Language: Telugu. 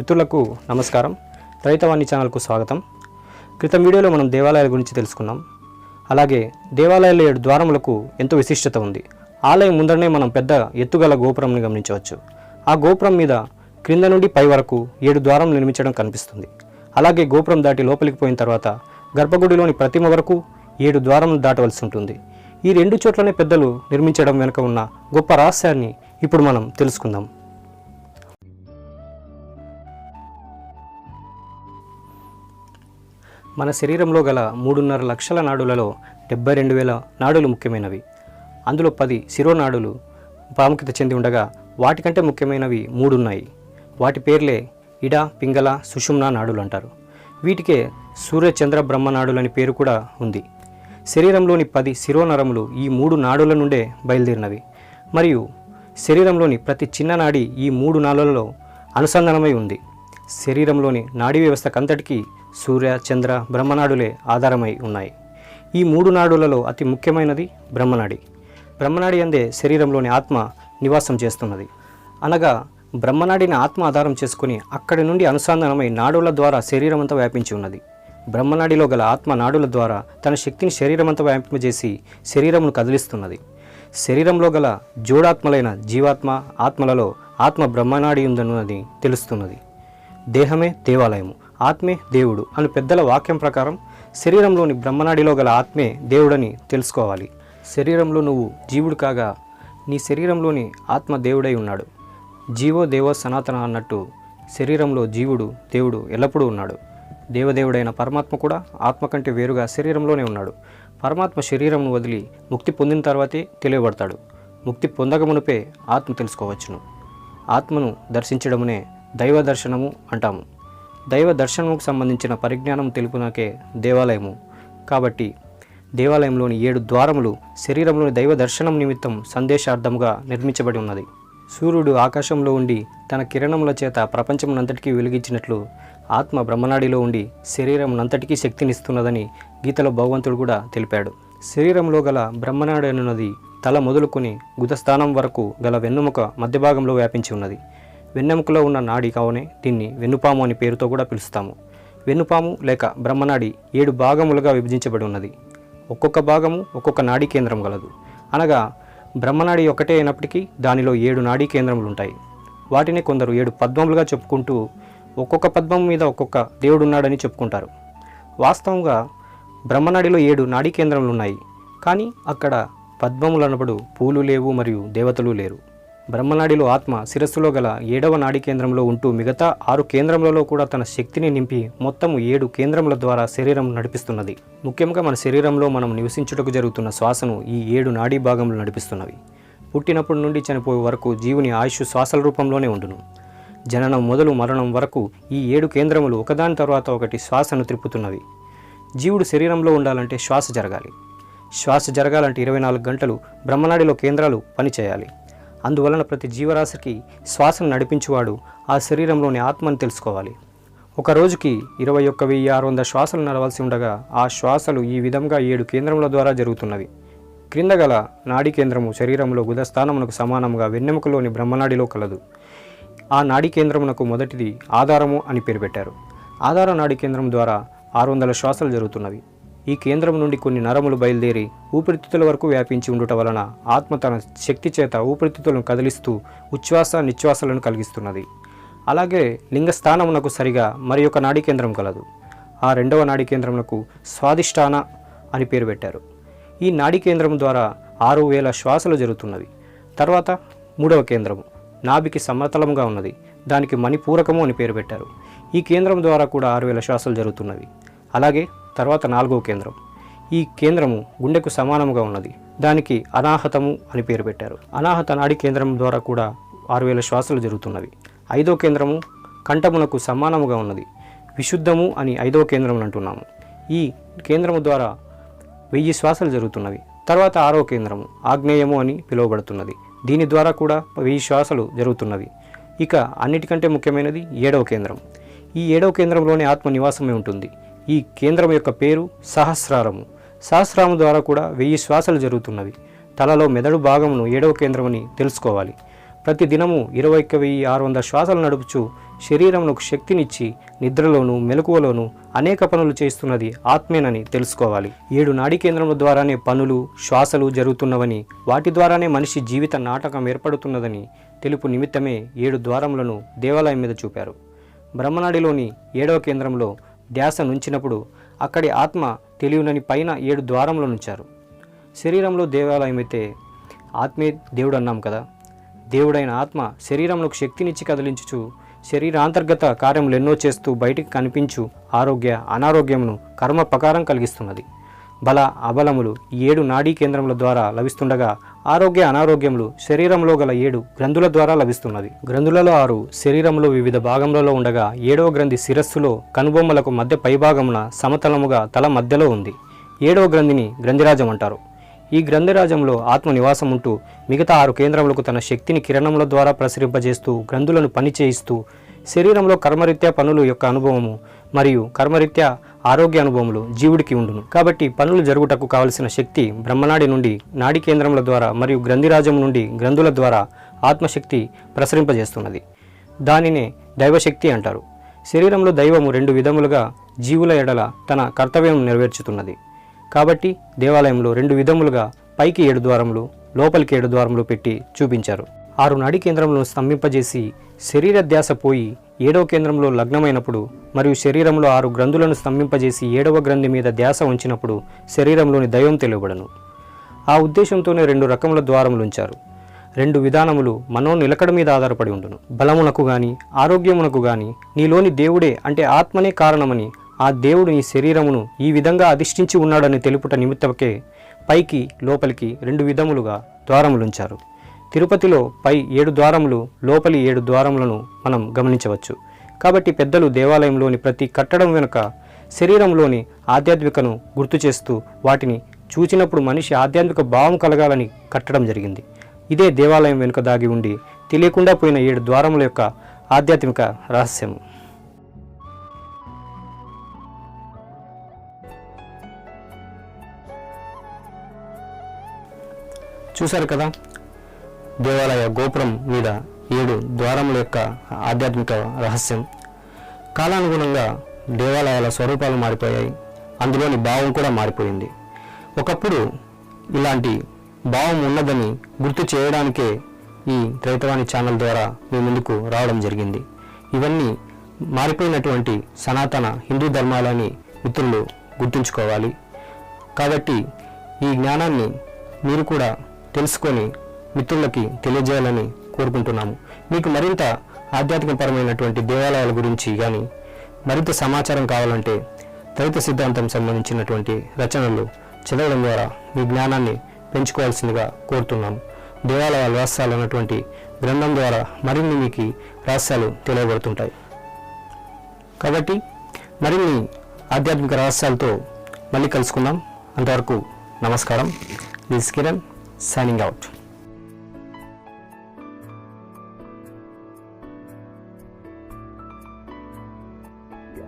మిత్రులకు నమస్కారం. రైతవాణి ఛానల్కు స్వాగతం. క్రితం వీడియోలో మనం దేవాలయాల గురించి తెలుసుకున్నాం. అలాగే దేవాలయాల ఏడు ద్వారములకు ఎంతో విశిష్టత ఉంది. ఆలయం ముందరనే మనం పెద్ద ఎత్తుగల గోపురంని గమనించవచ్చు. ఆ గోపురం మీద క్రింద నుండి పై వరకు ఏడు ద్వారం నిర్మించడం కనిపిస్తుంది. అలాగే గోపురం దాటి లోపలికి పోయిన తర్వాత గర్భగుడిలోని ప్రతిమ వరకు ఏడు ద్వారం దాటవలసి ఉంటుంది. ఈ రెండు చోట్లనే పెద్దలు నిర్మించడం వెనుక ఉన్న గొప్ప రహస్యాన్ని ఇప్పుడు మనం తెలుసుకుందాం. మన శరీరంలో గల మూడున్నర లక్షల నాడులలో డెబ్బై రెండు వేల నాడులు ముఖ్యమైనవి. అందులో పది శిరోనాడులు ప్రాముఖ్యత చెంది ఉండగా వాటికంటే ముఖ్యమైనవి మూడు ఉన్నాయి వాటి పేర్లే ఇడ పింగళ సుషుమ్న నాడులు అంటారు. వీటికే సూర్య చంద్ర బ్రహ్మ నాడులని పేరు కూడా ఉంది. శరీరంలోని పది శిరోనరములు ఈ మూడు నాడుల నుండే బయలుదేరినవి. మరియు శరీరంలోని ప్రతి చిన్న నాడి ఈ మూడు నాడులలో అనుసంధానమై ఉంది. శరీరంలోని నాడీ వ్యవస్థకంతటికీ సూర్య చంద్ర బ్రహ్మనాడులే ఆధారమై ఉన్నాయి. ఈ మూడు నాడులలో అతి ముఖ్యమైనది బ్రహ్మనాడి. బ్రహ్మనాడి అందే శరీరంలోని ఆత్మ నివాసం చేస్తున్నది. అనగా బ్రహ్మనాడిని ఆత్మ ఆధారం చేసుకుని అక్కడి నుండి అనుసంధానమై నాడుల ద్వారా శరీరం అంతా వ్యాపించి ఉన్నది. బ్రహ్మనాడిలో గల ఆత్మ నాడుల ద్వారా తన శక్తిని శరీరమంతా వ్యాపింపజేసి శరీరమును కదిలిస్తున్నది. శరీరంలో గల జోడాత్మలైన జీవాత్మ ఆత్మలలో ఆత్మ బ్రహ్మనాడి ఉందన్నది తెలుస్తున్నది. దేహమే దేవాలయము ఆత్మే దేవుడు అని పెద్దల వాక్యం ప్రకారం శరీరంలోని బ్రహ్మనాడిలో గల ఆత్మే దేవుడని తెలుసుకోవాలి. శరీరంలో నువ్వు జీవుడు కాగా నీ శరీరంలోని ఆత్మ దేవుడై ఉన్నాడు. జీవో దేవో సనాతన అన్నట్టు శరీరంలో జీవుడు దేవుడు ఎల్లప్పుడూ ఉన్నాడు. దేవదేవుడైన పరమాత్మ కూడా ఆత్మ కంటే వేరుగా శరీరంలోనే ఉన్నాడు. పరమాత్మ శరీరంను వదిలి ముక్తి పొందిన తర్వాతే తెలియబడతాడు. ముక్తి పొందకమునుపే ఆత్మ తెలుసుకోవచ్చును. ఆత్మను దర్శించడమునే దైవ దర్శనము అంటాము. దైవ దర్శనముకు సంబంధించిన పరిజ్ఞానం తెలుపునకే దేవాలయము. కాబట్టి దేవాలయంలోని ఏడు ద్వారములు శరీరంలోని దైవ దర్శనం నిమిత్తం సందేశార్థముగా నిర్మించబడి ఉన్నది. సూర్యుడు ఆకాశంలో ఉండి తన కిరణముల చేత ప్రపంచమునంతటికీ వెలిగించినట్లు ఆత్మ బ్రహ్మనాడిలో ఉండి శరీరమునంతటికీ శక్తినిస్తున్నదని గీతలో భగవంతుడు కూడా తెలిపాడు. శరీరంలో గల బ్రహ్మనాడి అనున్నది తల మొదలుకొని గుదస్థానం వరకు గల వెన్నుముక మధ్య భాగంలో వ్యాపించి ఉన్నది. వెన్నెముకలో ఉన్న నాడి కావునే దీన్ని వెన్నుపాము అని పేరుతో కూడా పిలుస్తాము. వెన్నుపాము లేక బ్రహ్మనాడి ఏడు భాగములుగా విభజించబడి ఉన్నది. ఒక్కొక్క భాగము ఒక్కొక్క నాడీ కేంద్రం గలదు. అనగా బ్రహ్మనాడి ఒకటే అయినప్పటికీ దానిలో ఏడు నాడీ కేంద్రములు ఉంటాయి. వాటిని కొందరు ఏడు పద్మములుగా చెప్పుకుంటూ ఒక్కొక్క పద్మం మీద ఒక్కొక్క దేవుడు ఉన్నాడని చెప్పుకుంటారు. వాస్తవంగా బ్రహ్మనాడిలో ఏడు నాడీ కేంద్రములు ఉన్నాయి. కానీ అక్కడ పద్మములు అన్నప్పుడు పూలు లేవు మరియు దేవతలు లేరు. బ్రహ్మనాడిలో ఆత్మ శిరస్సులో గల ఏడవ నాడీ కేంద్రంలో ఉంటూ మిగతా ఆరు కేంద్రములలో కూడా తన శక్తిని నింపి మొత్తం ఏడు కేంద్రముల ద్వారా శరీరం నడిపిస్తున్నది. ముఖ్యంగా మన శరీరంలో మనం నివసించుటకు జరుగుతున్న శ్వాసను ఈ ఏడు నాడీ భాగములు నడిపిస్తున్నవి. పుట్టినప్పటి నుండి చనిపోయే వరకు జీవుని ఆయుష్ శ్వాసల రూపంలోనే ఉండును. జననం మొదలు మరణం వరకు ఈ ఏడు కేంద్రములు ఒకదాని తర్వాత ఒకటి శ్వాసను త్రిప్పుతున్నవి. జీవుడు శరీరంలో ఉండాలంటే శ్వాస జరగాలి. శ్వాస జరగాలంటే ఇరవై నాలుగు గంటలు బ్రహ్మనాడిలో కేంద్రాలు పనిచేయాలి. అందువలన ప్రతి జీవరాశికి శ్వాసను నడిపించువాడు ఆ శరీరంలోని ఆత్మను తెలుసుకోవాలి. ఒక రోజుకి ఇరవై ఒక్క వెయ్యి ఆరు వందల శ్వాసలు నడవలసి ఉండగా ఆ శ్వాసలు ఈ విధంగా ఏడు కేంద్రముల ద్వారా జరుగుతున్నవి. క్రింద గల నాడీ కేంద్రము శరీరంలో గుదస్థానమునకు సమానంగా వెన్నెముకలోని బ్రహ్మనాడిలో కలదు. ఆ నాడీ కేంద్రమునకు మొదటిది ఆధారము అని పేరు పెట్టారు. ఆధార నాడీ కేంద్రం ద్వారా ఆరు వందల శ్వాసలు జరుగుతున్నవి. ఈ కేంద్రం నుండి కొన్ని నరములు బయలుదేరి ఊపిరితిత్తుల వరకు వ్యాపించి ఉండుట వలన ఆత్మ తన శక్తి చేత ఊపిరితిత్తులను కదిలిస్తూ ఉచ్ఛ్వాస నిశ్వాసలను కలిగిస్తున్నది. అలాగే లింగస్థానమునకు సరిగా మరి ఒక నాడీ కేంద్రం కలదు. ఆ రెండవ నాడీ కేంద్రమునకు స్వాదిష్టాన అని పేరు పెట్టారు. ఈ నాడీ కేంద్రం ద్వారా ఆరు వేల శ్వాసలు జరుగుతున్నవి తర్వాత మూడవ కేంద్రము నాభికి సమతలంగా ఉన్నది. దానికి మణిపూరకము అని పేరు పెట్టారు. ఈ కేంద్రం ద్వారా కూడా ఆరు వేల శ్వాసలు జరుగుతున్నవి. అలాగే తర్వాత నాలుగవ కేంద్రం. ఈ కేంద్రము గుండెకు సమానముగా ఉన్నది. దానికి అనాహతము అని పేరు పెట్టారు. అనాహత నాడి కేంద్రం ద్వారా కూడా ఆరు వేల శ్వాసలు జరుగుతున్నవి. ఐదో కేంద్రము కంఠమునకు సమానముగా ఉన్నది. విశుద్ధము అని ఐదో కేంద్రం అంటున్నాము. ఈ కేంద్రము ద్వారా వెయ్యి శ్వాసలు జరుగుతున్నవి. తర్వాత ఆరో కేంద్రము ఆగ్నేయము అని పిలువబడుతున్నది. దీని ద్వారా కూడా వెయ్యి శ్వాసలు జరుగుతున్నవి. ఇక అన్నిటికంటే ముఖ్యమైనది ఏడవ కేంద్రం. ఈ ఏడవ కేంద్రంలోనే ఆత్మ నివాసమే ఉంటుంది. ఈ కేంద్రం యొక్క పేరు సహస్రారము. సహస్రాము ద్వారా కూడా వెయ్యి శ్వాసలు జరుగుతున్నవి. తలలో మెదడు భాగమును ఏడవ కేంద్రమని తెలుసుకోవాలి. ప్రతి దినము ఇరవై ఒక్క వెయ్యి ఆరు వందల శ్వాసలు నడుపుచు శరీరమునకు శక్తినిచ్చి నిద్రలోను మెలకువలోను అనేక పనులు చేస్తున్నది ఆత్మేనని తెలుసుకోవాలి. ఏడు నాడీ కేంద్రముల ద్వారానే పనులు శ్వాసలు జరుగుతున్నవని వాటి ద్వారానే మనిషి జీవిత నాటకం ఏర్పడుతున్నదని తెలుపు నిమిత్తమే ఏడు ద్వారములను దేవాలయం మీద చూపారు. బ్రహ్మనాడిలోని ఏడవ కేంద్రంలో ధ్యాస నుంచినప్పుడు అక్కడి ఆత్మ తెలియనని పైన ఏడు ద్వారంలో నుంచారు. శరీరంలో దేవాలయం అయితే ఆత్మే దేవుడు అన్నాం కదా. దేవుడైన ఆత్మ శరీరంలోకి శక్తినిచ్చి కదిలించుచు శరీరాంతర్గత కార్యములు ఎన్నో చేస్తూ బయటికి కనిపించు ఆరోగ్య అనారోగ్యమును కర్మ ప్రకారం కలిగిస్తున్నది. బల అబలములు ఈ ఏడు నాడీ కేంద్రముల ద్వారా లభిస్తుండగా ఆరోగ్య అనారోగ్యములు శరీరంలో గల ఏడు గ్రంథుల ద్వారా లభిస్తున్నది. గ్రంథులలో ఆరు శరీరంలో వివిధ భాగములలో ఉండగా ఏడవ గ్రంథి శిరస్సులో కనుబొమ్మలకు మధ్య పైభాగమున సమతలముగా తల మధ్యలో ఉంది. ఏడవ గ్రంథిని గ్రంథిరాజం అంటారు. ఈ గ్రంథిరాజంలో ఆత్మ నివాసం ఉంటూ మిగతా ఆరు కేంద్రములకు తన శక్తిని కిరణముల ద్వారా ప్రసరింపజేస్తూ గ్రంథులను పనిచేయిస్తూ శరీరంలో కర్మరీత్యా పనులు యొక్క అనుభవము మరియు కర్మరీత్యా ఆరోగ్య అనుభవములు జీవుడికి ఉండును. కాబట్టి పనులు జరుగుటకు కావలసిన శక్తి బ్రహ్మనాడి నుండి నాడి కేంద్రముల ద్వారా మరియు గ్రంథిరాజం నుండి గ్రంథుల ద్వారా ఆత్మశక్తి ప్రసరింపజేస్తున్నది. దానినే దైవశక్తి అంటారు. శరీరంలో దైవము రెండు విధములుగా జీవుల ఎడల తన కర్తవ్యం నెరవేర్చుతున్నది. కాబట్టి దేవాలయంలో రెండు విధములుగా పైకి ఏడు ద్వారములు లోపలికి ఏడు ద్వారములు పెట్టి చూపించారు. ఆరు నాడి కేంద్రములను స్తంభింపజేసి శరీర ధ్యాస పోయి ఏడవ కేంద్రంలో లగ్నమైనప్పుడు మరియు శరీరంలో ఆరు గ్రంథులను స్తంభింపజేసి ఏడవ గ్రంథి మీద ధ్యాస ఉంచినప్పుడు శరీరంలోని దైవం తెలియబడను. ఆ ఉద్దేశంతోనే రెండు రకముల ద్వారములు ఉంచారు రెండు విధానములు మనో నిలకడ మీద ఆధారపడి ఉండును. బలమునకు గాని ఆరోగ్యమునకు గాని నీలోని దేవుడే అంటే ఆత్మనే కారణమని ఆ దేవుడు నీ శరీరమును ఈ విధంగా అధిష్ఠించి ఉన్నాడని తెలుపుట నిమిత్తకే పైకి లోపలికి రెండు విధములుగా ద్వారములుంచారు. తిరుపతిలో పై ఏడు ద్వారములు లోపలి ఏడు ద్వారములను మనం గమనించవచ్చు. కాబట్టి పెద్దలు దేవాలయంలోని ప్రతి కట్టడం వెనుక శరీరంలోని ఆధ్యాత్మికను గుర్తు చేస్తూ వాటిని చూచినప్పుడు మనిషి ఆధ్యాత్మిక భావం కలగాలని కట్టడం జరిగింది. ఇదే దేవాలయం వెనుక దాగి ఉండి తెలియకుండా పోయిన ఏడు ద్వారముల యొక్క ఆధ్యాత్మిక రహస్యం. చూశారు కదా? దేవాలయ గోపురం మీద ఏడు ద్వారముల యొక్క ఆధ్యాత్మిక రహస్యం. కాలానుగుణంగా దేవాలయాల స్వరూపాలు మారిపోయాయి. అందులోని భావం కూడా మారిపోయింది. ఒకప్పుడు ఇలాంటి భావం ఉన్నదని గుర్తు చేయడానికే ఈ రైతవాణి ఛానల్ ద్వారా మీ ముందుకు రావడం జరిగింది. ఇవన్నీ మారిపోయినటువంటి సనాతన హిందూ ధర్మాలని మిత్రులు గుర్తుంచుకోవాలి. కాబట్టి ఈ జ్ఞానాన్ని మీరు కూడా తెలుసుకొని మిత్రులకి తెలియజేయాలని కోరుకుంటున్నాము. మీకు మరింత ఆధ్యాత్మికపరమైనటువంటి దేవాలయాల గురించి కానీ మరింత సమాచారం కావాలంటే దళిత సిద్ధాంతం సంబంధించినటువంటి రచనలు చదవడం ద్వారా మీ జ్ఞానాన్ని పెంచుకోవాల్సిందిగా కోరుతున్నాము దేవాలయాల రహస్యాలు అన్నటువంటి గ్రంథం ద్వారా మరిన్ని మీకు రహస్యాలు తెలియబడుతుంటాయి. కాబట్టి మరిన్ని ఆధ్యాత్మిక రహస్యాలతో మళ్ళీ కలుసుకుందాం. అంతవరకు నమస్కారం. This Kiran signing out.